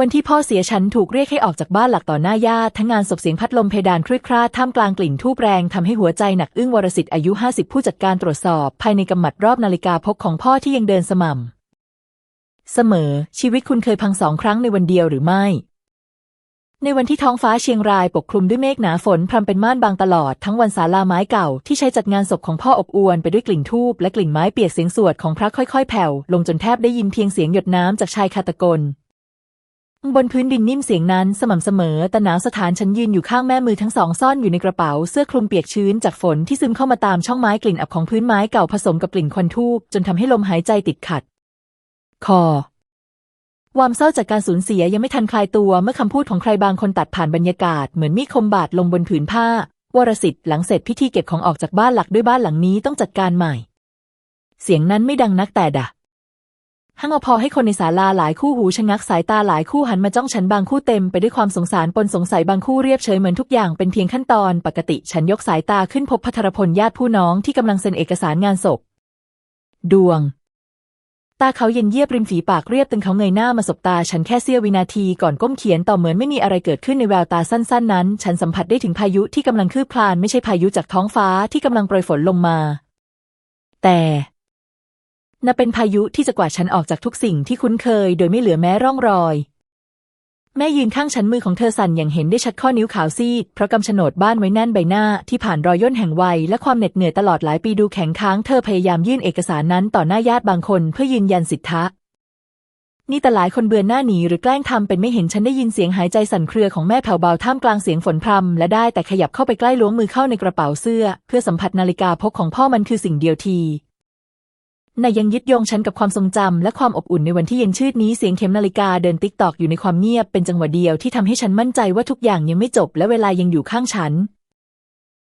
วันที่พ่อเสียฉันถูกเรียกให้ออกจากบ้านหลักต่อหน้าญาติทั้งงานศพเสียงพัดลมเพดานครืดคราดท่ามกลางกลิ่นทูบแรงทำให้หัวใจหนักอึ้งวรสิทธิ์อายุห้าสิบผู้จัดการตรวจสอบ ภายในกำมัดรอบนาฬิกาพกของพ่อที่ยังเดินสม่ำ เสมอ ชีวิตคุณเคยพังสองครั้งในวันเดียวหรือไม่ ในวันที่ท้องฟ้าเชียงรายปกคลุมด้วยเมฆหนาฝนพรำเป็นม่านบางตลอดทั้งวันศาลาไม้เก่าที่ใช้จัดงานศพของพ่ออบอวลไปด้วยกลิ่นทูบและกลิ่นไม้เปียกเสียงสวดของพระค่อยๆ แผ่วลงจนแทบได้ยินเพียงเสียงหยดน้ำจากชายคาตะกล บนพื้นดินนิ่มเสียงนั้นสม่ำเสมอต่หนาวสถานฉันยืนอยู่ข้างแม่มือทั้งสองซ่อนอยู่ในกระเป๋าเสื้อคลุมเปียกชื้นจากฝนที่ซึมเข้ามาตามช่องไม้กลิ่นอับของพื้นไม้เก่าผสมกับกลิ่นควันทูบจนทำให้ลมหายใจติดขัด คอความเศร้าจากการสูญเสียยังไม่ทันคลายตัวเมื่อคำพูดของใครบางคนตัดผ่านบรรยากาศเหมือนมีดคมบาดลงบนผืนผ้าวรสิทธิ์หลังเสร็จพิธีเก็บของออกจากบ้านหลักด้วยบ้านหลังนี้ต้องจัดการใหม่ เสียงนั้นไม่ดังนักแต่ดะ ห้างเอาพอให้คนในศาลาหลายคู่หูชะงักสายตาหลายคู่หันมาจ้องฉันบางคู่เต็มไปด้วยความสงสารปนสงสัยบางคู่เรียบเฉยเหมือนทุกอย่างเป็นเพียงขั้นตอนปกติฉันยกสายตาขึ้นพบพัทรพลญาติผู้น้องที่กำลังเซ็นเอกสารงานศพ ดวง ตาเขาเย็นเยียบริมฝีปากเรียบตึงเขาเงยหน้ามาสบตาฉันแค่เสี้ยววินาทีก่อนก้มเขียนต่อเหมือนไม่มีอะไรเกิดขึ้นในแววตาสั้น ๆ นั้น ฉันสัมผัสได้ถึงพายุที่กำลังคืบคลานไม่ใช่พายุจากท้องฟ้าที่กำลังโปรยฝนลงมา แต่ น่าเป็นพายุที่จะกวาดฉันออกจากทุกสิ่งที่คุ้นเคย โดยไม่เหลือแม้ร่องรอย แม่ยืนข้างฉันมือของเธอสั่นอย่างเห็นได้ชัดข้อนิ้วขาวซีด เพราะกำโฉนดบ้านไว้แน่นใบหน้าที่ผ่านรอยย่นแห่งวัยและความเหน็ดเหนื่อยตลอดหลายปีดูแข็งค้างเธอพยายามยื่นเอกสารนั้นต่อหน้าญาติบางคนเพื่อยืนยันสิทธะนี่แต่หลายคนเบือนหน้าหนีหรือแกล้งทำเป็นไม่เห็นฉันได้ยินเสียงหายใจสั่นเครือของแม่แผ่วเบาท่ามกลางเสียงฝนพรำและได้แต่ขยับเข้าไปใกล้ล้วงมือเข้าในกระเป๋าเสื้อ เพื่อสัมผัสนาฬิกาพกของพ่อมันคือสิ่งเดียวที นายยังยึดโยงฉันกับความทรงจำและความอบอุ่นในวันที่เย็นชืดนี้เสียงเข็มนาฬิกาเดินติ๊กตอกอยู่ในความเงียบเป็นจังหวะเดียวที่ทำให้ฉันมั่นใจว่าทุกอย่างยังไม่จบและเวลายังอยู่ข้างฉัน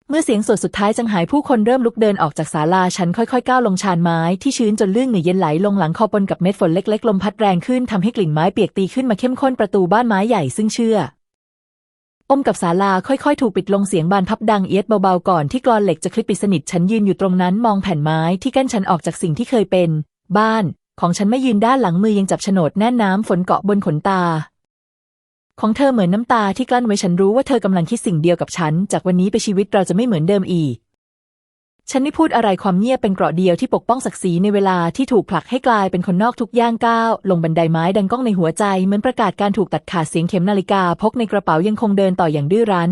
เมื่อเสียงสวดสุดท้ายจังหายผู้คนเริ่มลุกเดินออกจากศาลาฉันค่อยๆก้าวลงชานไม้ที่ชื้นจนลื่นเหงื่อเย็นไหลลงหลังคอปนกับเม็ดฝนเล็ก ๆ ลมพัดแรงขึ้นทำให้กลิ่นไม้เปียกตีขึ้นมาเข้มข้นประตูบ้านไม้ใหญ่ซึ่งเชื่อ อมกับศาลาค่อยๆ ถูกปิดลงเสียงบานพับดังเอียดเบาๆก่อนที่กรอนเหล็กจะคลิปปิดสนิทฉันยืนอยู่ตรงนั้นมองแผ่นไม้ที่กั้นฉันออกจากสิ่งที่เคยเป็น บ้าน ของฉันไม่ยืนด้านหลังมือยังจับโฉนดแน่นน้ำฝนเกาะบนขนตา ของเธอเหมือนน้ำตาที่กลั้นไว้ฉันรู้ว่าเธอกำลังคิดสิ่งเดียวกับฉัน จากวันนี้ไปชีวิตเราจะไม่เหมือนเดิมอีก ฉันไม่พูดอะไรความเงียบเป็นเกราะเดียวที่ปกป้องศักดิ์ศรีในเวลาที่ถูกผลักให้กลายเป็นคนนอกทุกย่างก้าว ลงบันไดไม้ดังก้องในหัวใจ เหมือนประกาศการถูกตัดขาดเสียงเข็มนาฬิกา พกในกระเป๋ายังคงเดินต่ออย่างดื้อรั้น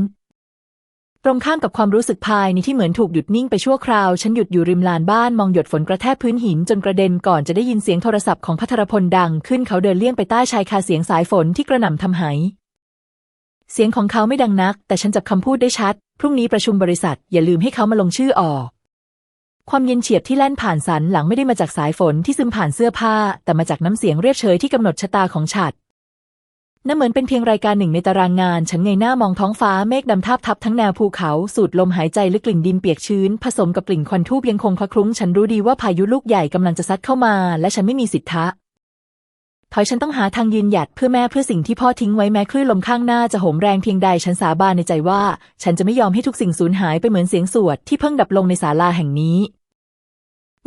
ตรงข้ามกับความรู้สึกภายในที่เหมือนถูกหยุดนิ่งไปชั่วคราว ฉันหยุดอยู่ริมลานบ้านมองหยดฝนกระแทกพื้นหินจนกระเด็นก่อนจะได้ยินเสียงโทรศัพท์ของพัทรพลดังขึ้นเขาเดินเลี่ยงไปใต้ชายคาเสียงสายฝนที่กระหน่ำทำหายเสียงของเขาไม่ดังนัก แต่ฉันจับคำพูดได้ชัด พรุ่งนี้ประชุมบริษัท อย่าลืมให้เขามาลงชื่อออก ความเย็นเฉียบที่แล่นผ่านสันหลังไม่ได้มาจากสายฝนที่ซึมผ่านเสื้อผ้า แต่มาจากน้ำเสียงเรียบเฉยที่กำหนดชะตาของฉัดนั่นเหมือนเป็นเพียงรายการหนึ่งในตารางงาน ฉันเงยหน้ามองท้องฟ้าเมฆดำทาบทับทั้งแนวภูเขา สูดลมหายใจลึกกลิ่นดินเปียกชื้น ผสมกับกลิ่นควันทูบยังคงคละคลุ้ง ฉันรู้ดีว่าพายุลูกใหญ่กำลังจะซัดเข้ามา และฉันไม่มีสิทธะถอยฉันต้องหาทางยืนหยัดเพื่อแม่เพื่อสิ่งที่พ่อทิ้งไว้แม้คลื่นลมข้างหน้าจะโหมแรงเพียงใด ฉันสาบานในใจว่า ฉันจะไม่ยอมให้ทุกสิ่งสูญหายไปเหมือนเสียงสวดที่เพิ่งดับลงในศาลาแห่งนี้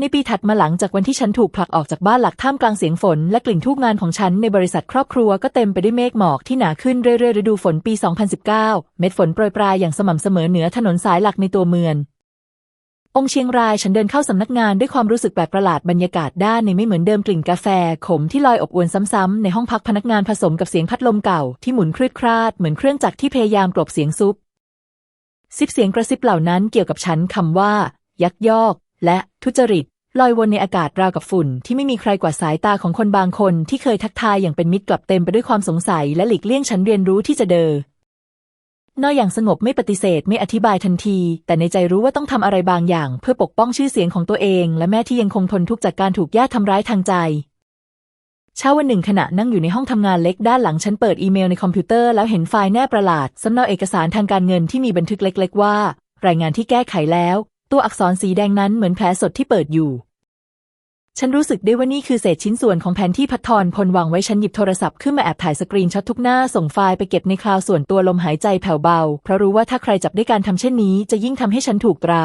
ในปีถัดมาหลังจากวันที่ฉันถูกผลักออกจากบ้านหลักท่ามกลางเสียงฝน และกลิ่นทูบงานของฉันในบริษัทครอบครัวก็เต็มไปด้วยเมฆหมอกที่หนาขึ้นเรื่อยๆฤดูฝนปี 2019 เม็ดฝนโปรยปลายอย่างสม่ำเสมอเหนือถนนสายหลักในตัวเมืององเชียงรายฉันเดินเข้าสำนักงานด้วยความรู้สึกแปลกประหลาดบรรยากาศด้านในไม่เหมือนเดิมกลิ่นกาแฟ ขมที่ลอยอบอวนซ้ำๆในห้องพักพนักงานผสมกับเสียงพัดลมเก่าที่หมุนคลืดคลาดเหมือนเครื่องจักรที่พยายามกลบเสียงซุบซิบเสียงกระซิบเหล่านั้นเกี่ยวกับฉันคำว่า ยักยอก และทุจริตลอยวนในอากาศราวกับฝุ่นที่ไม่มีใครกว่าสายตาของคนบางคนที่เคยทักทายอย่างเป็นมิตรกลับเต็มไปด้วยความสงสัยและหลีกเลี่ยงฉันเรียนรู้ที่จะเดินนอยอย่างสงบไม่ปฏิเสธไม่อธิบายทันที แต่ในใจรู้ว่าต้องทำอะไรบางอย่าง เพื่อปกป้องชื่อเสียงของตัวเอง และแม่ที่ยังคงทนทุกข์จากการถูกญาติทำร้ายทางใจ เช้าวันหนึ่งขณะนั่งอยู่ในห้องทำงานเล็กด้านหลังฉันเปิดอีเมลในคอมพิวเตอร์แล้วเห็นไฟล์แนบประหลาดสำเนาเอกสารทางการเงินที่มีบันทึกเล็ก ๆ ว่า รายงานที่แก้ไขแล้ว ตัวอักษรสีแดงนั้นเหมือนแผลสดที่เปิดอยู่ ฉันรู้สึกได้ว่านี่คือเศษชิ้นส่วนของแผนที่พัททรพลวางไว้ฉันหยิบโทรศัพท์ขึ้นมาแอบถ่ายสกรีนช็อตทุกหน้าส่งไฟล์ไปเก็บในคลาวส่วนตัวลมหายใจแผ่วเบา เพราะรู้ว่าถ้าใครจับได้การทำเช่นนี้ จะยิ่งทำให้ฉันถูกตรา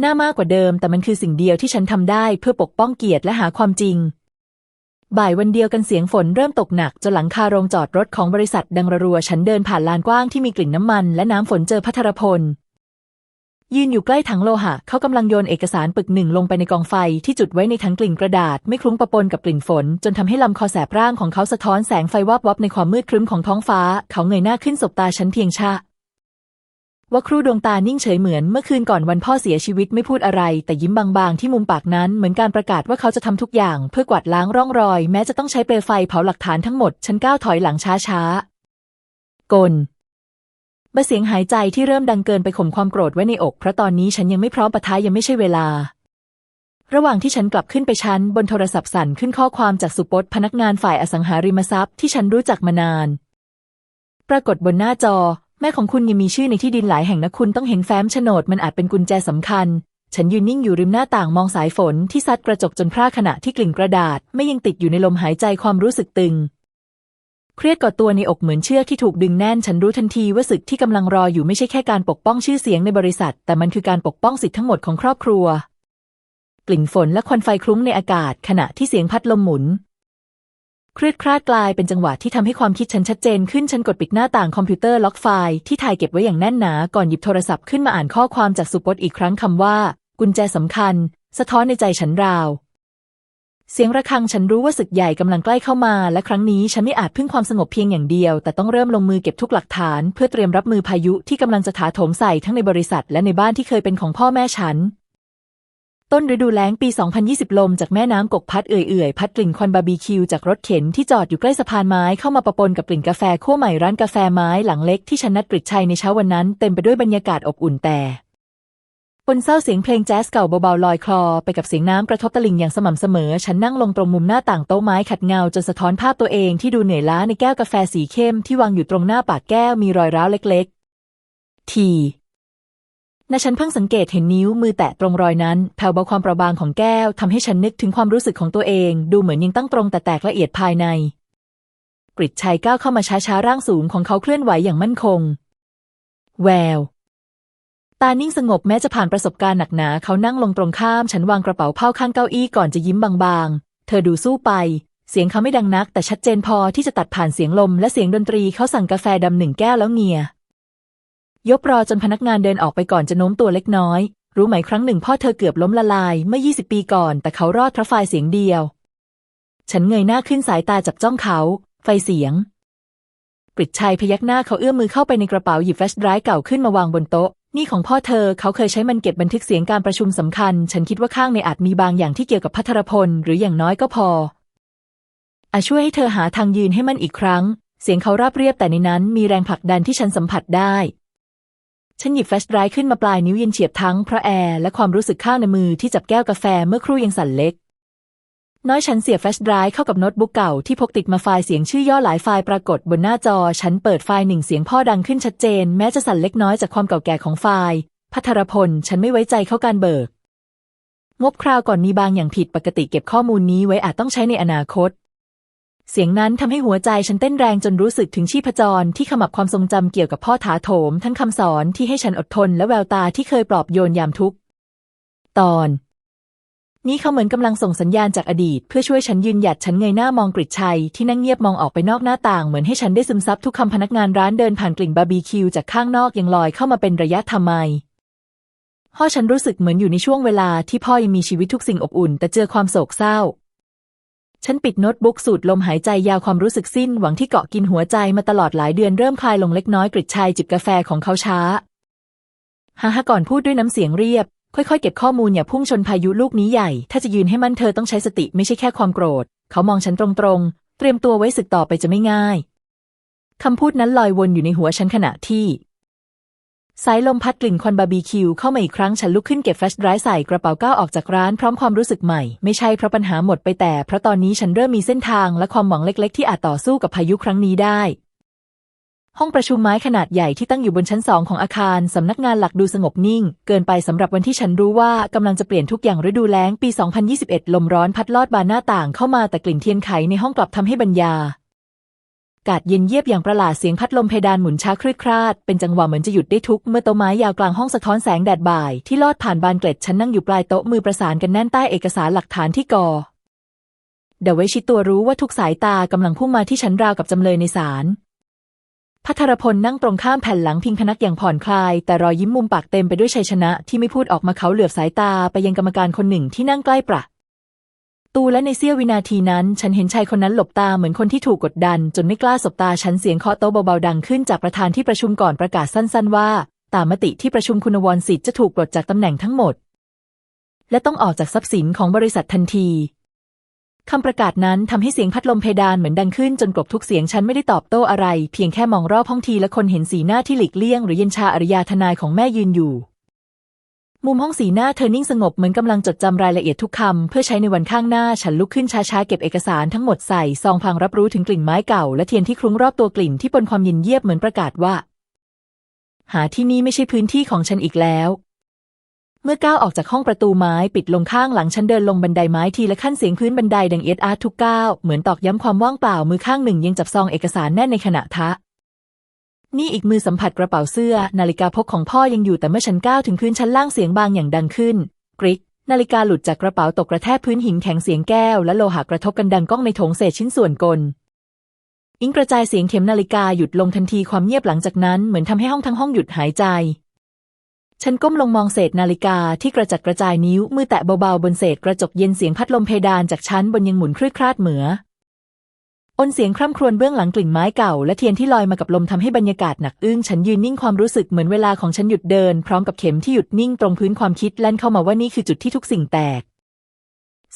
หน้ามากกว่าเดิม แต่มันคือสิ่งเดียวที่ฉันทำได้ เพื่อปกป้องเกียรติและหาความจริงบ่ายวันเดียวกันเสียงฝนเริ่มตกหนักจนหลังคาโรงจอดรถของบริษัทดังระรัว ฉันเดินผ่านลานกว้างที่มีกลิ่นน้ำมันและน้ำฝนเจอพัทรพล ยืนอยู่ใกล้ถังโลหะ เขากำลังโยนเอกสารปึกหนึ่งลงไปในกองไฟที่จุดไว้ในถังกลิ่นกระดาษ ไม่คลุ้งปะปนกับกลิ่นฝน จนทำให้ลำคอแสบร่างของเขาสะท้อนแสงไฟวับวับในความมืดครึ้มของท้องฟ้า เขาเงยหน้าขึ้นสบตาฉันเพียงชะว่าครูดวงตานิ่งเฉยเหมือนเมื่อคืนก่อนวันพ่อเสียชีวิตไม่พูดอะไร แต่ยิ้มบางๆ ที่มุมปากนั้นเหมือนการประกาศว่าเขาจะทำทุกอย่าง เพื่อกวาดล้างร่องรอย แม้จะต้องใช้เปลวไฟเผาหลักฐานทั้งหมด ฉันก้าวถอยหลังช้าๆกล บะเสียงหายใจที่เริ่มดังเกินไปข่มความโกรธไว้ในอก เพราะตอนนี้ฉันยังไม่พร้อมปะทะยังไม่ใช่เวลา ระหว่างที่ฉันกลับขึ้นไปชั้น บนโทรศัพท์สั่นขึ้นข้อความจากสุปตพนักงานฝ่ายอสังหาริมทรัพย์ที่ฉันรู้จักมานาน ปรากฏบนหน้าจอ แม่ของคุณยังมีชื่อในที่ดินหลายแห่งนะคุณต้องเห็นแฟ้มโฉนดมันอาจเป็นกุญแจสำคัญ ฉันยืนนิ่งอยู่ริมหน้าต่างมองสายฝนที่ซัดกระจกจนพร่าขณะที่กลิ่นกระดาษ ไม่ยังติดอยู่ในลมหายใจความรู้สึกตึง เครียดกอดตัวในอกเหมือนเชือกที่ถูกดึงแน่น ฉันรู้ทันทีว่าศึกที่กำลังรออยู่ไม่ใช่แค่การปกป้องชื่อเสียงในบริษัท แต่มันคือการปกป้องสิทธิ์ทั้งหมดของครอบครัว กลิ่นฝนและควันไฟคลุ้งในอากาศ ขณะที่เสียงพัดลมหมุนเครียดคลาดกลายเป็นจังหวะที่ทำให้ความคิดฉันชัดเจนขึ้น ฉันกดปิดหน้าต่างคอมพิวเตอร์ล็อกไฟล์ที่ถ่ายเก็บไว้อย่างแน่นหนา ก่อนหยิบโทรศัพท์ขึ้นมาอ่านข้อความจากสุพจน์อีกครั้งคำว่า กุญแจสำคัญ สะท้อนในใจฉันราว เสียงระฆังฉันรู้ว่าศึกใหญ่กำลังใกล้เข้ามา และครั้งนี้ฉันไม่อาจพึ่งความสงบเพียงอย่างเดียว แต่ต้องเริ่มลงมือเก็บทุกหลักฐาน เพื่อเตรียมรับมือพายุที่กำลังจะถาโถมใส่ทั้งในบริษัท และในบ้านที่เคยเป็นของพ่อแม่ฉัน ต้นฤดูแล้งปี 2020 ลมจากแม่น้ำกกพัดเอื่อยๆ พัดกลิ่นควันบาร์บีคิวจากรถเข็นที่จอดอยู่ใกล้สะพานไม้เข้ามาปะปนกับกลิ่นกาแฟคั่วใหม่ร้านกาแฟไม้หลังเล็กที่ฉันนัดกริดชัยในเช้าวันนั้น เต็มไปด้วยบรรยากาศอบอุ่นแต่ ปนเศร้าเสียงเพลงแจ๊สเก่าเบาๆลอยคลอไปกับเสียงน้ำกระทบตะลิ่งอย่างสม่ำเสมอ ฉันนั่งลงตรงมุมหน้าต่างโต๊ะไม้ขัดเงาจนสะท้อนภาพตัวเองที่ดูเหนื่อยล้าในแก้วกาแฟสีเข้มที่วางอยู่ตรงหน้าปากแก้วมีรอยร้าวเล็กๆ ทีณฉันเพิ่งสังเกตเห็นนิ้วมือแตะตรงรอยนั้นแผ่วเบาความเปราบางของแก้วทำให้ฉันนึกถึงความรู้สึกของตัวเอง ดูเหมือนยังตั้งตรงแต่แตกละเอียดภายใน กริดชัยก้าวเข้ามาช้าๆร่างสูงของเขาเคลื่อนไหวอย่างมั่นคง แวว ตานิ่งสงบแม้จะผ่านประสบการณ์หนักหนา เขานั่งลงตรงข้ามฉันวางกระเป๋าผ้าข้างเก้าอี้ก่อนจะยิ้มบางๆ เธอดูสู้ไป เสียงเขาไม่ดังนัก แต่ชัดเจนพอที่จะตัดผ่านเสียงลมและเสียงดนตรีเขาสั่งกาแฟดำหนึ่งแก้วแล้วเงีย ยกรอจนพนักงานเดินออกไปก่อนจะโน้มตัวเล็กน้อย รู้ไหมครั้งหนึ่งพ่อเธอเกือบล้มละลายเมื่อ 20 ปีก่อน แต่เขารอดเพราะไฟเสียงเดียว ฉันเงยหน้าขึ้นสายตาจับจ้องเขา ไฟเสียงกริดชัยพยักหน้าเขาเอื้อมมือเข้าไปในกระเป๋าหยิบแฟลชไดรฟ์เก่าขึ้นมาวางบนโต๊ะ นี่ของพ่อเธอเขาเคยใช้มันเก็บบันทึกเสียงการประชุมสำคัญ ฉันคิดว่าข้างในอาจมีบางอย่างที่เกี่ยวกับพัทรพล หรืออย่างน้อยก็พออาช่วยให้เธอหาทางยืนให้มันอีกครั้ง เสียงเขาราบเรียบแต่ในนั้นมีแรงผลักดันที่ฉันสัมผัสได้ ฉันหยิบแฟลชไดรฟ์ขึ้นมาปลายนิ้วเย็นเฉียบทั้งพระแอร์และความรู้สึกข้างในมือที่จับแก้วกาแฟเมื่อครู่ยังสั่นเล็ก น้อยฉันเสียบแฟลชไดรฟ์เข้ากับโน้ตบุ๊กเก่าที่พกติดมาไฟล์เสียงชื่อย่อหลายไฟล์ปรากฏบนหน้าจอ ฉันเปิดไฟล์หนึ่งเสียงพ่อดังขึ้นชัดเจน แม้จะสั่นเล็กน้อยจากความเก่าแก่ของไฟล์ พัทรพล ฉันไม่ไว้ใจเข้าการเบิก งบคราวก่อนมีบางอย่างผิดปกติเก็บข้อมูลนี้ไว้อาจต้องใช้ในอนาคต เสียงนั้นทำให้หัวใจฉันเต้นแรงจนรู้สึกถึงชีพจรที่ขมับความทรงจำเกี่ยวกับพ่อถาโถม ทั้งคำสอนที่ให้ฉันอดทนและแววตาที่เคยปลอบโยนยามทุกข์ตอน นี้เขาเหมือนกำลังส่งสัญญาณจากอดีต เพื่อช่วยฉันยืนหยัดฉันเงยหน้ามองกริดชัย ที่นั่งเงียบมองออกไปนอกหน้าต่างเหมือนให้ฉันได้ซึมซับทุกคำพนักงานร้านเดินผ่านกลิ่นบาร์บีคิวจากข้างนอกยังลอยเข้ามาเป็นระยะทำไมพ่อฉันรู้สึกเหมือนอยู่ในช่วงเวลาที่พ่อยังมีชีวิตทุกสิ่งอบอุ่น แต่เจอความโศกเศร้า ฉันปิดโน้ตบุ๊กสูดลมหายใจยาวความรู้สึกสิ้นหวังที่เกาะกินหัวใจมาตลอดหลายเดือนเริ่มคลายลงเล็กน้อยกริดชัยจิบกาแฟของเขาช้าฮ่าฮ่าก่อนพูดด้วยน้ำเสียงเรียบ ค่อยๆ เก็บข้อมูลอย่าพุ่งชนพายุลูกนี้ใหญ่ ถ้าจะยืนให้มั่นเธอต้องใช้สติไม่ใช่แค่ความโกรธ เขามองฉันตรงๆ เตรียมตัวไว้ศึกต่อไปจะไม่ง่าย คำพูดนั้นลอยวนอยู่ในหัวฉันขณะที่ สายลมพัดกลิ่นควันบาร์บีคิวเข้ามาอีกครั้งฉันลุกขึ้นเก็บแฟลชไดร์ใส่กระเป๋าก้าวออกจากร้านพร้อมความรู้สึกใหม่ ไม่ใช่เพราะปัญหาหมดไปแต่ เพราะตอนนี้ฉันเริ่มมีเส้นทางและความหวังเล็ก ๆ ที่อาจต่อสู้กับพายุครั้งนี้ได้ ห้องประชุมไม้ขนาดใหญ่ที่ตั้งอยู่บนชั้นสองของอาคารสำนักงานหลักดูสงบนิ่ง เกินไปสำหรับวันที่ฉันรู้ว่ากำลังจะเปลี่ยนทุกอย่างฤดูแล้งปี 2021 ลมร้อนพัดลอดบานหน้าต่างเข้ามาแต่กลิ่นเทียนไขในห้องกลับทำให้บรรยากาดเย็นเยียบอย่างประหลาดเสียงพัดลมเพดานหมุนช้าคลืดคลาด เป็นจังหวะเหมือนจะหยุดได้ทุก เมื่อโต๊ะไม้ยาวกลางห้องสะท้อนแสงแดดบ่าย ที่ลอดผ่านบานเกล็ดฉันนั่งอยู่ปลายโต๊ะมือประสานกันแน่นใต้เอกสารหลักฐานที่ก่อเดว้ชิดตัวรู้ว่าทุกสายตากำลังพุ่งมาที่ฉันราวกับจำเลยในศาล พัทรพลนั่งตรงข้ามแผ่นหลังพิงพนักอย่างผ่อนคลาย แต่รอยยิ้มมุมปากเต็มไปด้วยชัยชนะที่ไม่พูดออกมาเขาเหลือบสายตาไปยังกรรมการคนหนึ่งที่นั่งใกล้ประ ตูและในเสี้ยววินาทีนั้น ฉันเห็นชายคนนั้นหลบตาเหมือนคนที่ถูกกดดัน จนไม่กล้าสบตาฉันเสียงเคาะโต๊ะเบาๆดังขึ้นจากประธานที่ประชุมก่อนประกาศสั้น ๆ ว่า ตามมติที่ประชุมคุณวรสิทธิ์จะถูกปลดจากตำแหน่งทั้งหมด และต้องออกจากทรัพย์สินของบริษัททันที คำประกาศนั้นทำให้เสียงพัดลมเพดานเหมือนดังขึ้นจนกลบทุกเสียงฉันไม่ได้ตอบโต้อะไร เพียงแค่มองรอบห้องทีและคนเห็นสีหน้าที่หลีกเลี่ยง หรือเย็นชาอริยาทนายของแม่ยืนอยู่ มุมห้องสีหน้าเธอนิ่งสงบเหมือนกำลังจดจำรายละเอียดทุกคำเพื่อใช้ในวันข้างหน้าฉันลุกขึ้นช้าๆเก็บเอกสารทั้งหมดใส่ซองพังรับรู้ถึงกลิ่นไม้เก่า และเทียนที่คลุ้งรอบตัวกลิ่นที่ปนความเย็นเยียบเหมือนประกาศว่า หาที่นี่ไม่ใช่พื้นที่ของฉันอีกแล้ว เมื่อก้าวออกจากห้องประตูไม้ปิดลงข้างหลังฉันเดินลงบันไดไม้ทีละขั้นเสียงพื้นบันไดดังเอียดอาร์ทุกก้าวเหมือนตอกย้ำความว่างเปล่ามือข้างหนึ่งยังจับซองเอกสารแน่นในขณะทะ นี่อีกมือสัมผัสกระเป๋าเสื้อ นาฬิกาพกของพ่อยังอยู่แต่เมื่อฉันก้าวถึงพื้นชั้นล่างเสียงบางอย่างดังขึ้น กริก นาฬิกาหลุดจากกระเป๋าตกกระแทกพื้นหินแข็งเสียงแก้วและโลหะกระทบกันดังก้องในโถงเศษชิ้นส่วนกลอิงกระจายเสียงเข็มนาฬิกาหยุดลงทันทีความเงียบหลังจากนั้นเหมือนทำให้ห้องทั้งห้องหยุดหายใจ ฉันก้มลงมองเศษนาฬิกาที่กระจัดกระจายนิ้ว มือแตะเบาๆ บนเศษกระจกเย็นเสียงพัดลมเพดานจากชั้นบนยังหมุนคลื่นคลาดเหมืออนเสียงคร่ำครวญเบื้องหลังกลิ่นไม้เก่า และเทียนที่ลอยมากับลมทำให้บรรยากาศหนักอึ้งฉันยืนนิ่งความรู้สึกเหมือนเวลาของฉันหยุดเดิน พร้อมกับเข็มที่หยุดนิ่งตรงพื้นความคิดแล่นเข้ามาว่านี่คือจุดที่ทุกสิ่งแตก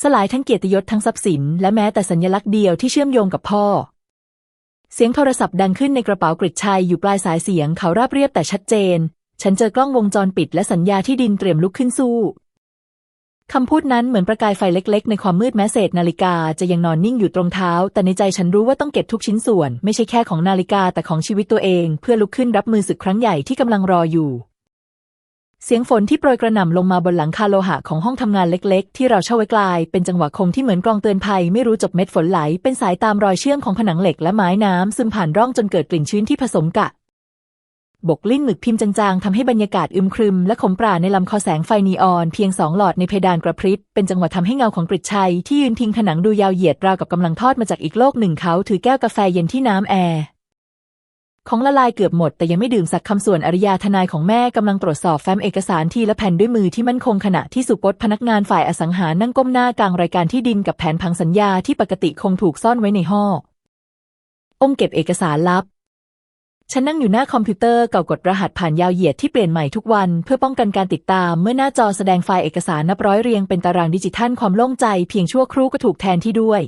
สลายทั้งเกียรติยศทั้งทรัพย์สิน และแม้แต่สัญลักษณ์เดียวที่เชื่อมโยงกับพ่อ เสียงโทรศัพท์ดังขึ้นในกระเป๋ากริดชัยอยู่ปลายสายเสียงเขาราบเรียบแต่ชัดเจน ฉันเจอกล้องวงจรปิดและสัญญาที่ดินเตรียมลุกขึ้นสู้คำพูดนั้นเหมือนประกายไฟเล็ก ๆ ในความมืดแม้เศษนาฬิกาจะยังนอนนิ่งอยู่ตรงเท้า แต่ในใจฉันรู้ว่าต้องเก็บทุกชิ้นส่วน ไม่ใช่แค่ของนาฬิกาแต่ของชีวิตตัวเอง เพื่อลุกขึ้นรับมือศึกครั้งใหญ่ที่กำลังรออยู่ เสียงฝนที่โปรยกระหน่ำลงมาบนหลังคาโลหะของห้องทำงานเล็ก ๆ ที่เราเช่าไว้กลาย เป็นจังหวะคงที่เหมือนกลองเตือนภัยไม่รู้จบเม็ดฝนไหล เป็นสายตามรอยเชื่อมของผนังเหล็กและไม้น้ำซึมผ่านร่องจนเกิดกลิ่นชื้นที่ผสมกะ บกลิ้นหมึกพิมพ์จางๆทำให้บรรยากาศอึมครึมและขมปราในลำคอแสงไฟนีออนเพียงสองหลอดในเพดานกระพริบเป็นจังหวะทำให้เงาของกริชชัยที่ยืนพิงผนังดูยาวเหยียดราวกับกำลังทอดมาจากอีกโลกหนึ่งเขาถือแก้วกาแฟเย็นที่น้ำแอร์ของละลายเกือบหมดแต่ยังไม่ดื่มสักคำส่วนอริยาทนายของแม่กำลังตรวจสอบแฟ้มเอกสารทีละแผ่นด้วยมือที่มั่นคงขณะที่สุพจน์พนักงานฝ่ายอสังหานั่งก้มหน้ากลางรายการที่ดินกับแผนพังสัญญาที่ปกติคงถูกซ่อนไว้ในห้ององเก็บเอกสารลับ ฉันนั่งอยู่หน้าคอมพิวเตอร์เก่ากดรหัสผ่านยาวเหยียดที่เปลี่ยนใหม่ทุกวัน เพื่อป้องกันการติดตาม เมื่อหน้าจอแสดงไฟล์เอกสารนับร้อยเรียงเป็นตารางดิจิทัลความโล่งใจเพียงชั่วครู่ก็ถูกแทนที่ด้วย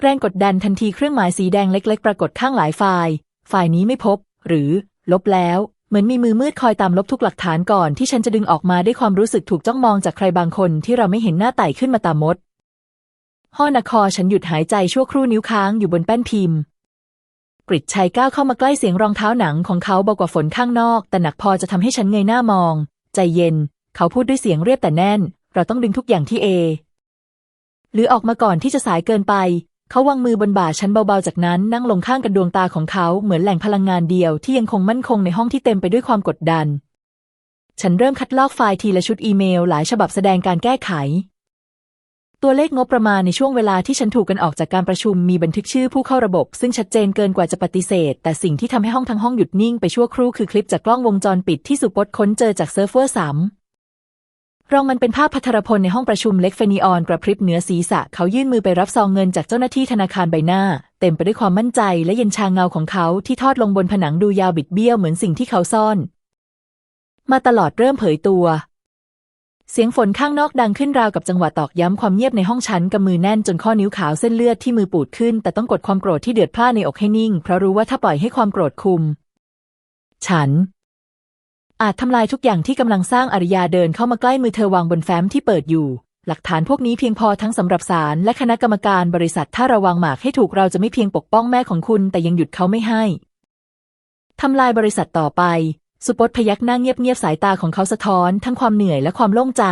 แรงกดดันทันทีเครื่องหมายสีแดงเล็ก ๆ ปรากฏข้างหลายไฟล์ ไฟล์นี้ไม่พบ หรือ ลบแล้ว เหมือนมีมือมืดคอยตามลบทุกหลักฐานก่อนที่ฉันจะดึงออกมาด้วยความรู้สึกถูกจ้องมองจากใครบางคนที่เราไม่เห็นหน้าไต่ขึ้นมาตามมดห้อนาคอฉันหยุดหายใจชั่วครู่นิ้วค้างอยู่บนแป้นพิมพ์ กริดชัยก้าวเข้ามาใกล้เสียงรองเท้าหนังของเขาเบากว่าฝนข้างนอก แต่หนักพอจะทำให้ฉันเงยหน้ามอง ใจเย็น เขาพูดด้วยเสียงเรียบแต่แน่น เราต้องดึงทุกอย่างที่เอ หรือออกมาก่อนที่จะสายเกินไป เขาวางมือบนบ่าฉันเบาๆจากนั้นนั่งลงข้างกันดวงตาของเขาเหมือนแหล่งพลังงานเดียวที่ยังคงมั่นคงในห้องที่เต็มไปด้วยความกดดัน ฉันเริ่มคัดลอกไฟล์ทีละชุดอีเมล หลายฉบับแสดงการแก้ไข ตัวเลขงบประมาณในช่วงเวลาที่ฉันถูกกันออกจากการประชุมมีบันทึกชื่อผู้เข้าระบบ ซึ่งชัดเจนเกินกว่าจะปฏิเสธ แต่สิ่งที่ทำให้ห้องทั้งห้องหยุดนิ่งไปชั่วครู่คือคลิปจากกล้องวงจรปิดที่สุปดค้นเจอจากเซิร์ฟเวอร์สามรองมันเป็นภาพพัทรพลในห้องประชุมเล็กเฟนีออนกระพริบเหนือศีรษะเขายื่นมือไปรับซองเงินจากเจ้าหน้าที่ธนาคารใบหน้า เต็มไปด้วยความมั่นใจและเย็นชาเงาของเขาที่ทอดลงบนผนังดูยาวบิดเบี้ยวเหมือนสิ่งที่เขาซ่อน มาตลอดเริ่มเผยตัว เสียงฝนข้างนอกดังขึ้นราวกับจังหวะตอกย้ำความเงียบในห้องฉันกับมือแน่นจนข้อนิ้วขาวเส้นเลือดที่มือปูดขึ้น แต่ต้องกดความโกรธที่เดือดพล่านในอกให้นิ่ง เพราะรู้ว่าถ้าปล่อยให้ความโกรธคุม ฉัน อาจทำลายทุกอย่างที่กำลังสร้างอริยาเดินเข้ามาใกล้มือเธอวางบนแฟ้มที่เปิดอยู่ หลักฐานพวกนี้เพียงพอทั้งสำหรับศาลและคณะกรรมการบริษัทถ้าระวังหมากให้ถูกเราจะไม่เพียงปกป้องแม่ของคุณ แต่ยังหยุดเขาไม่ให้ทำลายบริษัทต่อไป สุปตพยักหน้าเงียบๆสายตาของเขาสะท้อน ทั้งความเหนื่อยและความโล่งใจ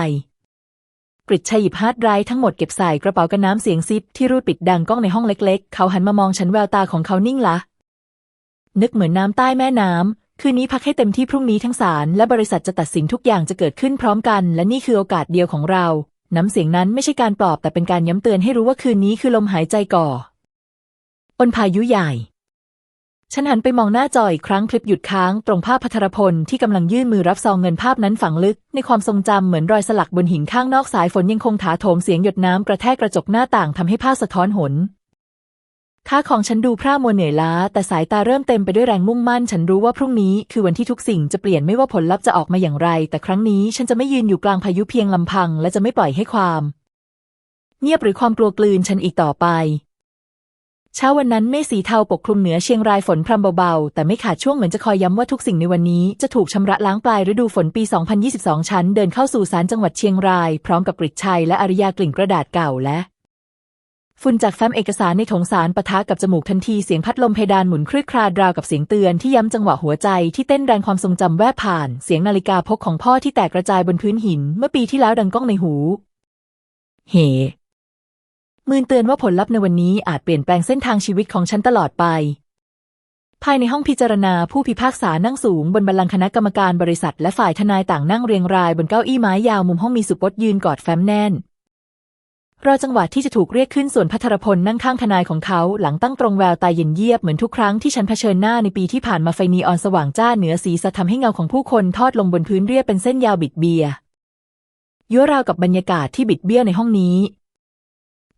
กริดชัยหยิบฮาร์ดไดรฟ์ทั้งหมดเก็บใส่กระเป๋ากันน้ำเสียงซิปที่รูดปิดดังก้องในห้องเล็กๆ เขาหันมามองฉันแววตาของเขานิ่งละ นึกเหมือนน้ำใต้แม่น้ำ คืนนี้พักให้เต็มที่พรุ่งนี้ทั้งศาลและบริษัทจะตัดสินทุกอย่างจะเกิดขึ้นพร้อมกัน และนี่คือโอกาสเดียวของเรา น้ำเสียงนั้นไม่ใช่การปลอบแต่เป็นการย้ำเตือนให้รู้ว่าคืนนี้คือลมหายใจก่ออนพายุใหญ่ ฉันหันไปมองหน้าจออีกครั้งคลิปหยุดค้างตรงภาพพัทรพลที่กำลังยื่นมือรับซองเงินภาพนั้นฝังลึก ในความทรงจำเหมือนรอยสลักบนหินข้างนอกสายฝนยังคงถาโถมเสียงหยดน้ำกระแทกกระจกหน้าต่างทำให้ภาสะท้อนหนข้าของฉันดูพร่ามัวเหนื่อยล้า แต่สายตาเริ่มเต็มไปด้วยแรงมุ่งมั่น ฉันรู้ว่าพรุ่งนี้คือวันที่ทุกสิ่งจะเปลี่ยนไม่ว่าผลลัพธ์จะออกมาอย่างไร แต่ครั้งนี้ฉันจะไม่ยืนอยู่กลางพายุเพียงลำพัง และจะไม่ปล่อยให้ความ เงียบหรือความกลัวกลืนฉันอีกต่อไป เช้าวันนั้นเมฆสีเทาปกคลุมเหนือเชียงรายฝนพรำเบาๆ แต่ไม่ขาดช่วงเหมือนจะคอยย้ำว่าทุกสิ่งในวันนี้จะถูกชำระล้างปลายฤดูฝนปี 2022 ชั้นเดินเข้าสู่ศาลจังหวัดเชียงราย พร้อมกับกริชชัยและอริยากลิ่นกระดาษเก่าและฝุ่นจากแฟ้มเอกสารในถงสารปะทะกับจมูกทันทีเสียงพัดลมเพดานหมุนคลืดคลาดราวกับเสียงเตือนที่ย้ำจังหวะหัวใจที่เต้นแรงความทรงจำแวบผ่าน เสียงนาฬิกาพกของพ่อที่แตกกระจายบนพื้นหิน เมื่อปีที่แล้วดังก้องในหู เฮ มืนเตือนว่าผลลัพธ์ในวันนี้อาจเปลี่ยนแปลงเส้นทางชีวิตของฉันตลอดไป ภายในห้องพิจารณาผู้พิพากษานั่งสูงบนบัลลังก์คณะกรรมการบริษัท และฝ่ายทนายต่างนั่งเรียงรายบนเก้าอี้ไม้ยาวมุมห้องมีสุพจน์ยืนกอดแฟ้มแน่นรอจังหวะที่จะถูกเรียกขึ้นส่วนพัทรพลนั่งข้างทนายของเขาหลังตั้งตรงแววตาเย็นเยียบเหมือนทุกครั้งที่ฉันเผชิญหน้าในปีที่ผ่านมาไฟนีออนสว่างจ้าเหนือสีสะทำให้เงาของผู้คนทอดลงบนพื้นเรียบเป็นเส้นยาวบิดเบียยั่วราวกับบรรยากาศที่บิดเบี้ยวในห้องนี้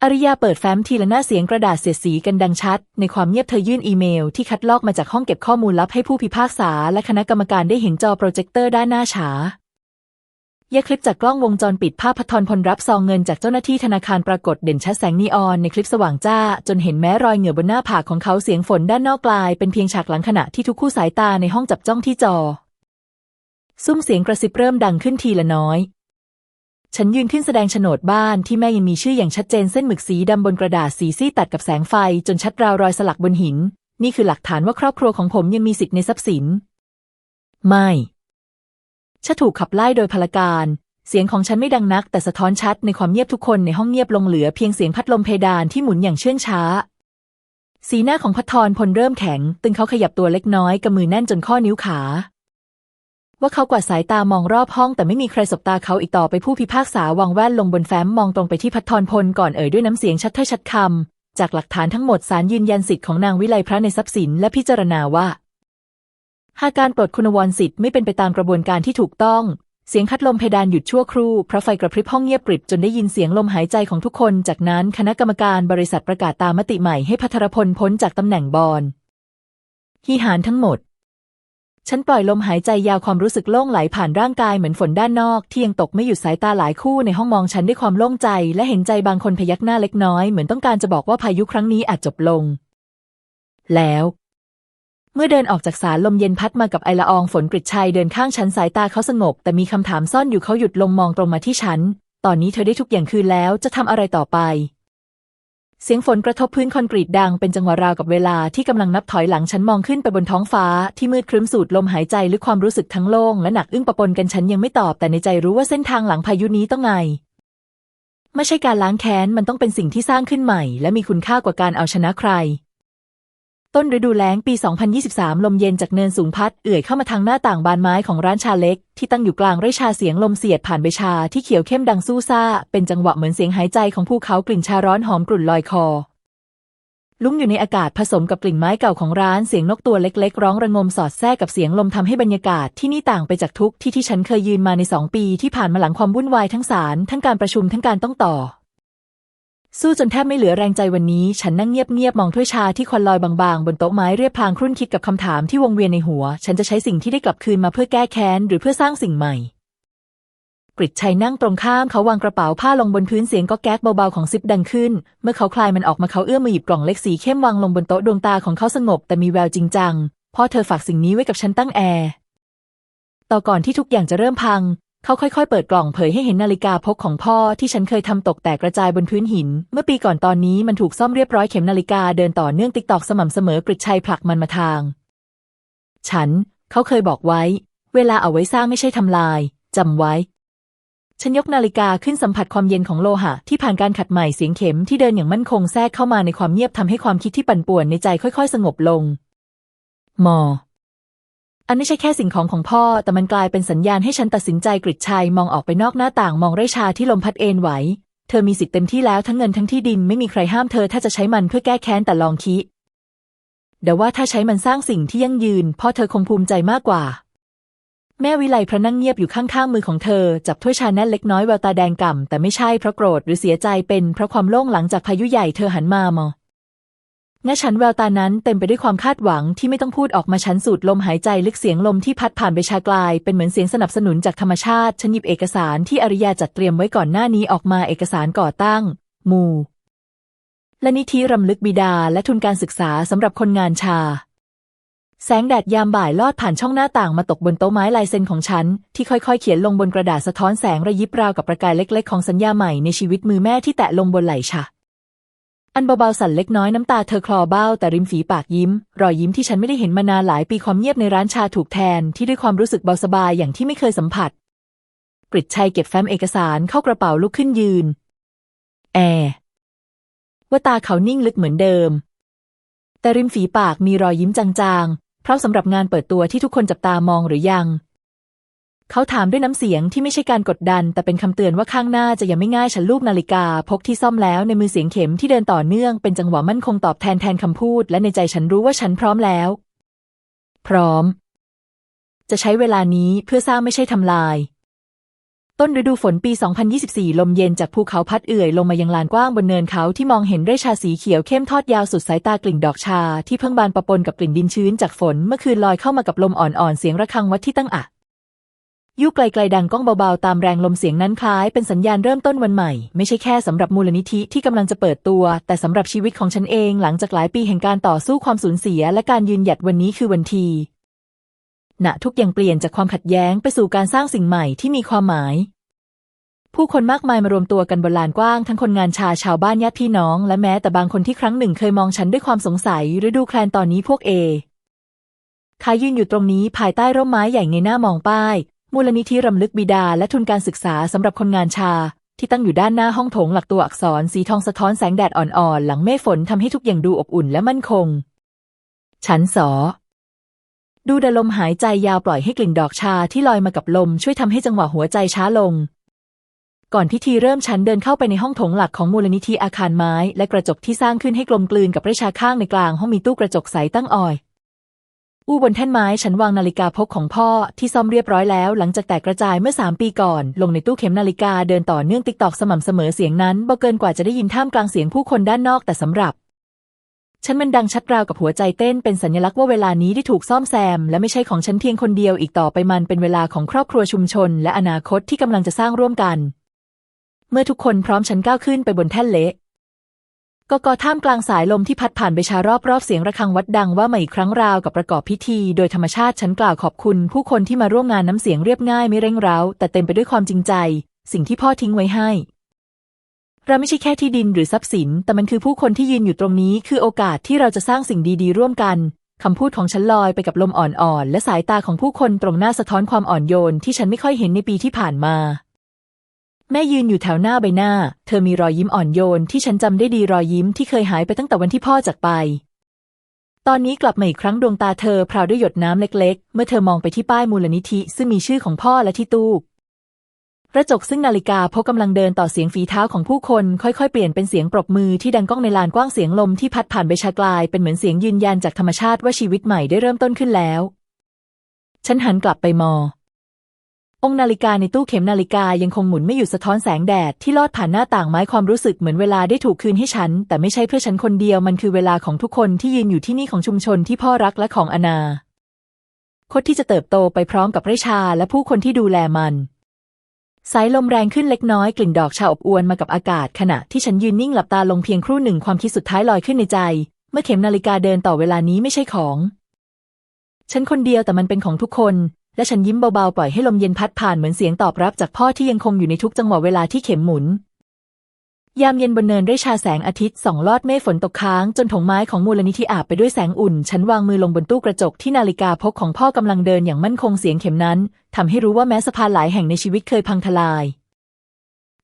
อริยาเปิดแฟ้มทีละหน้าเสียงกระดาษเสียดสีกันดังชัด ในความเงียบเธอยื่นอีเมลที่คัดลอกมาจากห้องเก็บข้อมูลลับให้ผู้พิพากษา และคณะกรรมการได้เห็นจอโปรเจคเตอร์ด้านหน้าฉาแยกคลิปจากกล้องวงจรปิดภาพพัทรพลรับซองเงินจากเจ้าหน้าที่ธนาคารปรากฏเด่นชัดแสงนีออนในคลิปสว่างจ้า จนเห็นแม้รอยเหงื่อบนหน้าผากของเขาเสียงฝนด้านนอกกลาย เป็นเพียงฉากหลังขณะที่ทุกคู่สายตาในห้องจับจ้องที่จอ ซุ้มเสียงกระซิบเริ่มดังขึ้นทีละน้อย ฉันยืนขึ้นแสดงโฉนดบ้านที่แม่ยังมีชื่ออย่างชัดเจนเส้นหมึกสีดำบนกระดาษสีซีตัดกับแสงไฟจนชัดราวรอยสลักบนหิน นี่คือหลักฐานว่าครอบครัวของผมยังมีสิทธิ์ในทรัพย์สิน ไม่ฉันถูกขับไล่โดยพลการ เสียงของฉันไม่ดังนัก แต่สะท้อนชัดในความเงียบทุกคนในห้องเงียบลงเหลือเพียงเสียงพัดลมเพดานที่หมุนอย่างเชื่องช้า สีหน้าของพัทรพลเริ่มแข็ง ตึงเขาขยับตัวเล็กน้อยกำมือแน่นจนข้อนิ้วขา ว่าเขากวาดสายตามองรอบห้องแต่ไม่มีใครสบตาเขาอีกต่อไปผู้พิพากษาวางแว่นลงบนแฟ้มมองตรงไปที่พัทรพลก่อนเอ่ยด้วยน้ำเสียงชัดถ้อยชัดคำจากหลักฐานทั้งหมดศาลยืนยันสิทธิ์ของนางวิไลพระในทรัพย์สินและพิจารณาว่าหากการปลดคุณวรสิทธิ์ไม่เป็นไปตามกระบวนการที่ถูกต้อง เสียงพัดลมเพดานหยุดชั่วครู่เพราะไฟกระพริบห้องเงียบกริบจนได้ยินเสียงลมหายใจของทุกคน จากนั้นคณะกรรมการบริษัทประกาศตามมติใหม่ให้พัทรพลพ้นจากตำแหน่งบอลฮีหารทั้งหมด ฉันปล่อยลมหายใจยาวความรู้สึกโล่งไหลผ่านร่างกายเหมือนฝนด้านนอกที่ยังตกไม่หยุดสายตาหลายคู่ในห้องมองฉันด้วยความโล่งใจ และเห็นใจบางคนพยักหน้าเล็กน้อยเหมือนต้องการจะบอกว่าพายุครั้งนี้อาจจบลง แล้ว เมื่อเดินออกจากศาลลมเย็นพัดมากับไอละอองฝนกริดชัยเดินข้างฉันสายตาเขาสงบ แต่มีคำถามซ่อนอยู่เขาหยุดลงมองตรงมาที่ฉัน ตอนนี้เธอได้ทุกอย่างคืนแล้วจะทำอะไรต่อไป เสียงฝนกระทบพื้นคอนกรีตดังเป็นจังหวะราวกับเวลาที่กำลังนับถอยหลังฉันมองขึ้นไปบนท้องฟ้าที่มืดครึ้มสูดลมหายใจหรือความรู้สึกทั้งโล่งและหนักอึ้งปะปนกันฉันยังไม่ตอบแต่ในใจรู้ว่าเส้นทางหลังพายุนี้ต้องไง ไม่ใช่การล้างแค้นมันต้องเป็นสิ่งที่สร้างขึ้นใหม่ และมีคุณค่ากว่าการเอาชนะใคร ต้นฤดูแล้งปี 2023 ลมเย็นจากเนินสูงพัด เอื่อยเข้ามาทางหน้าต่างบานไม้ของร้านชาเล็ก ที่ตั้งอยู่กลางไร่ชาเสียงลมเสียดผ่านใบชาที่เขียวเข้มดังสู้ซ่า เป็นจังหวะเหมือนเสียงหายใจของภูเขากลิ่นชาร้อนหอมกลุ่นลอยคอ ลุ้งอยู่ในอากาศผสมกับกลิ่นไม้เก่าของร้านเสียงนกตัวเล็กๆ ร้องระงมสอดแทรกกับเสียงลมทำให้บรรยากาศที่นี่ต่างไปจากทุกที่ที่ฉันเคยยืนมาในสองปีที่ผ่านมาหลังความวุ่นวายทั้งศาลทั้งการประชุมทั้งการต้องต่อ สู้จนแทบไม่เหลือแรงใจวันนี้ ฉันนั่งเงียบๆมองถ้วยชาที่ควันลอยบางๆ บนโต๊ะไม้เรียบพลางครุ่นคิดกับคำถามที่วงเวียนในหัว ฉันจะใช้สิ่งที่ได้กลับคืนมาเพื่อแก้แค้นหรือเพื่อสร้างสิ่งใหม่ กริดชัยนั่งตรงข้ามเขาวางกระเป๋าผ้าลงบนพื้นเสียงก็แก๊กเบาๆของซิปดังขึ้น เมื่อเขาคลายมันออกมาเขาเอื้อมมือหยิบกล่องเล็กสีเข้มวางลงบนโต๊ะดวงตาของเขาสงบแต่มีแววจริงจังพ่อเธอฝากสิ่งนี้ไว้กับฉันตั้งแอร์ต่อก่อนที่ทุกอย่างจะเริ่มพัง เขาค่อยๆ เปิดกล่องเผยให้เห็นนาฬิกาพกของพ่อที่ฉันเคยทำตกแตกกระจายบนพื้นหิน เมื่อปีก่อนตอนนี้มันถูกซ่อมเรียบร้อยเข็มนาฬิกาเดินต่อเนื่องติ๊กตอกสม่ำเสมอกริดชัยผลักมันมาทาง ฉัน เขาเคยบอกไว้ เวลาเอาไว้สร้างไม่ใช่ทำลายจำไว้ ฉันยกนาฬิกาขึ้นสัมผัสความเย็นของโลหะ ที่ผ่านการขัดใหม่เสียงเข็มที่เดินอย่างมั่นคงแทรกเข้ามาในความเงียบทำให้ความคิดที่ปั่นป่วนในใจค่อย ๆ สงบลง มอ อันไม่ใช่แค่สิ่งของของพ่อ แต่มันกลายเป็นสัญญาณให้ฉันตัดสินใจกริดชัยมองออกไปนอกหน้าต่างมองไร่ชาที่ลมพัดเอ็นไหว เธอมีสิทธิ์เต็มที่แล้วทั้งเงินทั้งที่ดินไม่มีใครห้ามเธอถ้าจะใช้มันเพื่อแก้แค้นแต่ลองคิดเดี๋ยวว่าถ้าใช้มันสร้างสิ่งที่ยั่งยืนพ่อเธอคงภูมิใจมากกว่า แม่วิไลพระนั่งเงียบอยู่ข้างๆมือของเธอ จับถ้วยชาแน่นเล็กน้อยแววตาแดงก่ำแต่ไม่ใช่เพราะโกรธหรือเสียใจเป็นเพราะความโล่งหลังจากพายุใหญ่เธอหันมามอง ณฉันแววตานั้นเต็มไปด้วยความคาดหวังที่ไม่ต้องพูดออกมาฉันสูดลมหายใจลึกเสียงลมที่พัดผ่านไปชากลาย เป็นเหมือนเสียงสนับสนุนจากธรรมชาติฉันหยิบเอกสารที่อริยาจัดเตรียมไว้ก่อนหน้านี้ออกมาเอกสารก่อตั้ง มูและนิธิรำลึกบิดาและทุนการศึกษาสำหรับคนงานชา แสงแดดยามบ่ายลอดผ่านช่องหน้าต่างมาตกบนโต๊ะไม้ลายเซ็นของฉัน ที่ค่อยๆ เขียนลงบนกระดาษสะท้อนแสงระยิบราวกับประกายเล็ก ๆ ของสัญญาใหม่ในชีวิตมือแม่ที่แตะลงบนไหล่ฉะ อันเบาๆสั่นเล็กน้อยน้ำตาเธอคลอเบ้าแต่ริมฝีปากยิ้ม รอยยิ้มที่ฉันไม่ได้เห็นมานานหลายปีความเงียบในร้านชาถูกแทนที่ด้วยความรู้สึกเบาสบายอย่างที่ไม่เคยสัมผัสกริดชัยเก็บแฟ้มเอกสารเข้ากระเป๋าลุกขึ้นยืน แอว่าตาเขานิ่งลึกเหมือนเดิม แต่ริมฝีปากมีรอยยิ้มจางๆ เพราะสำหรับงานเปิดตัวที่ทุกคนจับตามองหรือยัง เขาถามด้วยน้ำเสียงที่ไม่ใช่การกดดัน แต่เป็นคำเตือนว่าข้างหน้าจะยังไม่ง่ายฉันลูกนาฬิกา พกที่ซ่อมแล้วในมือเสียงเข็มที่เดินต่อเนื่องเป็นจังหวะมั่นคงตอบแทนแทนคำพูด และในใจฉันรู้ว่าฉันพร้อมแล้ว พร้อม จะใช้เวลานี้เพื่อสร้างไม่ใช่ทำลาย ต้นฤดูฝนปี 2024 ลมเย็นจากภูเขาพัดเอื่อยลงมายังลานกว้างบนเนินเขาที่มองเห็นไร่ชาสีเขียวเข้มทอดยาวสุดสายตากลิ่นดอกชา ที่เพิ่งบานประปนกับกลิ่นดินชื้นจากฝนเมื่อคืนลอยเข้ามากับลมอ่อนๆเสียงระฆังวัดที่ตั้งอะ ยู่ไกลๆดังก้องเบาๆ ตามแรงลมเสียงนั้นคล้ายเป็นสัญญาณเริ่มต้นวันใหม่ ไม่ใช่แค่สำหรับมูลนิธิที่กำลังจะเปิดตัว แต่สำหรับชีวิตของฉันเองหลังจากหลายปีแห่งการต่อสู้ความสูญเสีย และการยืนหยัดวันนี้คือวันทีณทุกอย่างเปลี่ยนจากความขัดแย้งไปสู่การสร้างสิ่งใหม่ที่มีความหมาย ผู้คนมากมายมารวมตัวกันบนลานกว้าง ทั้งคนงานชาชาวบ้านญาติพี่น้อง และแม้แต่บางคนที่ครั้งหนึ่งเคยมองฉันด้วยความสงสัยหรือดูแคลนตอนนี้พวกเอคายืนอยู่ตรงนี้ภายใต้ร่มไม้ใหญ่เงยหน้ามองป้าย มูลนิธิรำลึกบิดาและทุนการศึกษาสำหรับคนงานชา ที่ตั้งอยู่ด้านหน้าห้องโถงหลักตัวอักษรสีทองสะท้อนแสงแดดอ่อนๆ หลังเมฆฝนทำให้ทุกอย่างดูอบอุ่นและมั่นคงฉันสอดูดลมหายใจยาวปล่อยให้กลิ่นดอกชาที่ลอยมากับลม ช่วยทำให้จังหวะหัวใจช้าลง ก่อนพิธีเริ่มฉันเดินเข้าไปในห้องโถงหลักของมูลนิธิอาคารไม้ และกระจกที่สร้างขึ้นให้กลมกลืนกับประชาข้างในกลางห้องมีตู้กระจกใสตั้งออย อู้บนแท่นไม้ฉันวางนาฬิกาพกของพ่อที่ซ่อมเรียบร้อยแล้ว หลังจากแตกกระจายเมื่อสามปีก่อน ลงในตู้เข็มนาฬิกาเดินต่อเนื่องติ๊กตอกสม่ำเสมอเสียงนั้นเบาเกินกว่าจะได้ยินท่ามกลางเสียงผู้คนด้านนอกแต่สำหรับ ฉันมันดังชัดราวกับหัวใจเต้นเป็นสัญลักษณ์ว่าเวลานี้ได้ถูกซ่อมแซม และไม่ใช่ของฉันเพียงคนเดียวอีกต่อไปมันเป็นเวลาของครอบครัวชุมชน และอนาคตที่กำลังจะสร้างร่วมกัน เมื่อทุกคนพร้อมฉันก้าวขึ้นไปบนแท่นเละ กกท่ามกลางสายลมที่พัดผ่านไปชารอบๆเสียงระฆังวัดดังว่ามาอีกครั้งราวกับประกอบพิธี โดยธรรมชาติฉันกล่าวขอบคุณผู้คนที่มาร่วมงานน้ำเสียงเรียบง่ายไม่เร่งร้าแต่เต็มไปด้วยความจริงใจ สิ่งที่พ่อทิ้งไว้ให้เราไม่ใช่แค่ที่ดินหรือทรัพย์สิน แต่มันคือผู้คนที่ยืนอยู่ตรงนี้ คือโอกาสที่เราจะสร้างสิ่งดีๆ ร่วมกันคำพูดของฉันลอยไปกับลมอ่อนๆและสายตาของผู้คนตรงหน้าสะท้อนความอ่อนโยนที่ฉันไม่ค่อยเห็นในปีที่ผ่านมา แม่ยืนอยู่แถวหน้าใบหน้า เธอมีรอยยิ้มอ่อนโยนที่ฉันจำได้ดีรอยยิ้มที่เคยหายไปตั้งแต่วันที่พ่อจากไป ตอนนี้กลับมาอีกครั้งดวงตาเธอพราวด้วยหยดน้ำเล็ก ๆ เมื่อเธอมองไปที่ป้ายมูลนิธิซึ่งมีชื่อของพ่อและที่ตู้กระจกซึ่งนาฬิกาพกกำลังเดินต่อเสียงฝีเท้าของผู้คน ค่อยๆ เปลี่ยนเป็นเสียงปรบมือที่ดังก้องในลานกว้างเสียงลมที่พัดผ่านใบชากลายเป็นเหมือนเสียงยืนยันจากธรรมชาติว่าชีวิตใหม่ได้เริ่มต้นขึ้นแล้ว ฉันหันกลับไปมอง องค์นาฬิกาในตู้เข็มนาฬิกายังคงหมุนไม่หยุดสะท้อนแสงแดดที่ลอดผ่านหน้าต่างไม้ความรู้สึกเหมือนเวลาได้ถูกคืนให้ฉัน แต่ไม่ใช่เพื่อฉันคนเดียวมันคือเวลาของทุกคนที่ยืนอยู่ที่นี่ของชุมชนที่พ่อรักและของอนา คตที่จะเติบโตไปพร้อมกับไรชาและผู้คนที่ดูแลมัน สายลมแรงขึ้นเล็กน้อยกลิ่นดอกชาอบอวนมากับอากาศ ขณะที่ฉันยืนนิ่งหลับตาลงเพียงครู่หนึ่งความคิดสุดท้ายลอยขึ้นในใจ เมื่อเข็มนาฬิกาเดินต่อเวลานี้ไม่ใช่ของ ฉันคนเดียวแต่มันเป็นของทุกคน และฉันยิ้มเบาๆ ปล่อยให้ลมเย็นพัดผ่านเหมือนเสียงตอบรับจากพ่อที่ยังคงอยู่ในทุกจังหวะเวลาที่เข็มหมุน ยามเย็นบนเนินได้ชาแสงอาทิตย์ส่องลอดเมฆฝนตกค้าง จนถงไม้ของมูลนิธิอาบไปด้วยแสงอุ่น ฉันวางมือลงบนตู้กระจกที่นาฬิกาพกของพ่อกำลังเดินอย่างมั่นคงเสียงเข็มนั้นทำให้รู้ว่าแม้สะพานหลายแห่งในชีวิตเคยพังทลาย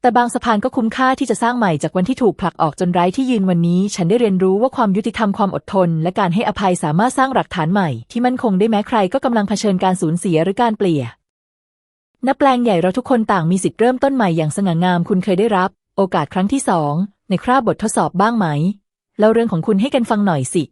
แต่บางสะพานก็คุ้มค่าที่จะสร้างใหม่จากวันที่ถูกผลักออกจนไร้ที่ยืนวันนี้ ฉันได้เรียนรู้ว่าความยุติธรรมความอดทน และการให้อภัยสามารถสร้างหลักฐานใหม่ที่มั่นคงได้แม้ใครก็กำลังเผชิญการสูญเสียหรือการเปลี่ยนแปลงใหญ่เราทุกคนต่างมีสิทธิ์เริ่มต้นใหม่อย่างสง่างามคุณเคยได้รับ โอกาสครั้งที่สองในคราบบททดสอบบ้างไหมเล่าเรื่องของคุณให้กันฟังหน่อยสิ